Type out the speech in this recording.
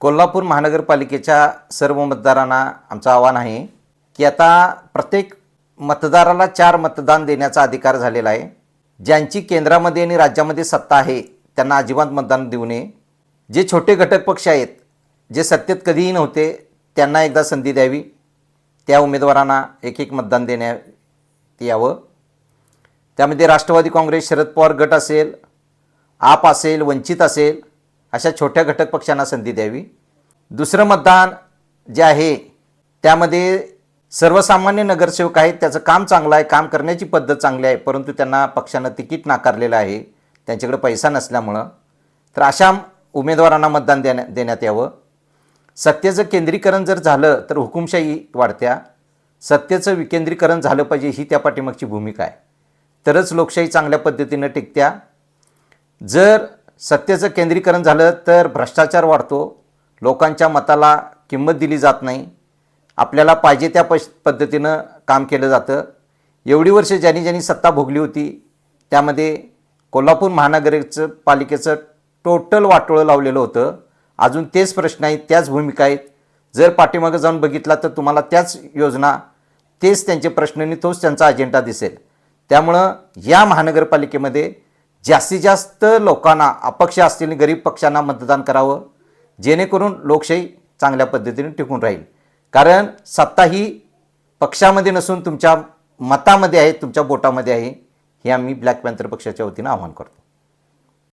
कोल्हापूर महानगरपालिकेच्या सर्व मतदारांना आमचं आव्हान आहे की आता प्रत्येक मतदाराला चार मतदान देण्याचा अधिकार झालेला आहे. ज्यांची केंद्रामध्ये आणि राज्यामध्ये सत्ता आहे त्यांना अजिबात मतदान देऊ नये. जे छोटे घटक पक्ष आहेत जे सत्तेत कधीही नव्हते त्यांना एकदा संधी द्यावी. त्या उमेदवारांना एक एक मतदान देण्यात यावं. त्यामध्ये राष्ट्रवादी काँग्रेस शरद पवार गट असेल आप असेल वंचित असेल अशा छोट्या घटक पक्षांना संधी द्यावी. दुसरं मतदान जे आहे त्यामध्ये सर्वसामान्य नगरसेवक आहेत त्याचं काम चांगलं आहे काम करण्याची पद्धत चांगली आहे परंतु त्यांना पक्षानं तिकीट नाकारलेलं आहे त्यांच्याकडे पैसा नसल्यामुळं. तर अशा उमेदवारांना मतदान देण्या देण्यात यावं. सत्तेचं केंद्रीकरण जर झालं तर हुकुमशाही वाढत्या. सत्तेचं विकेंद्रीकरण झालं पाहिजे ही त्या पाठीमागची भूमिका आहे. तरच लोकशाही चांगल्या पद्धतीनं टिकत्या. जर सत्तेचं केंद्रीकरण झालं तर भ्रष्टाचार वाढतो. लोकांच्या मताला किंमत दिली जात नाही. आपल्याला पाहिजे त्या पश पद्धतीनं काम केलं जातं. एवढी वर्ष ज्यांनी ज्यांनी सत्ता भोगली होती त्यामध्ये कोल्हापूर महानगरचं पालिकेचं टोटल वाटोळं लावलेलं होतं. अजून तेच प्रश्न आहेत त्याच भूमिका आहेत. जर पाठीमागं जाऊन बघितला तर तुम्हाला त्याच योजना तेच त्यांचे प्रश्न आणि तोच त्यांचा अजेंडा दिसेल. त्यामुळं या महानगरपालिकेमध्ये जास्तीत जास्त लोकांना अपक्ष असतील गरीब पक्षांना मतदान करावं जेणेकरून लोकशाही चांगल्या पद्धतीने टिकून राहील. कारण सत्ता ही पक्षामध्ये नसून तुमच्या मतामध्ये आहे तुमच्या बोटामध्ये आहे हे आम्ही ब्लॅक पॅन्थर पक्षाच्या वतीनं आवाहन करतो.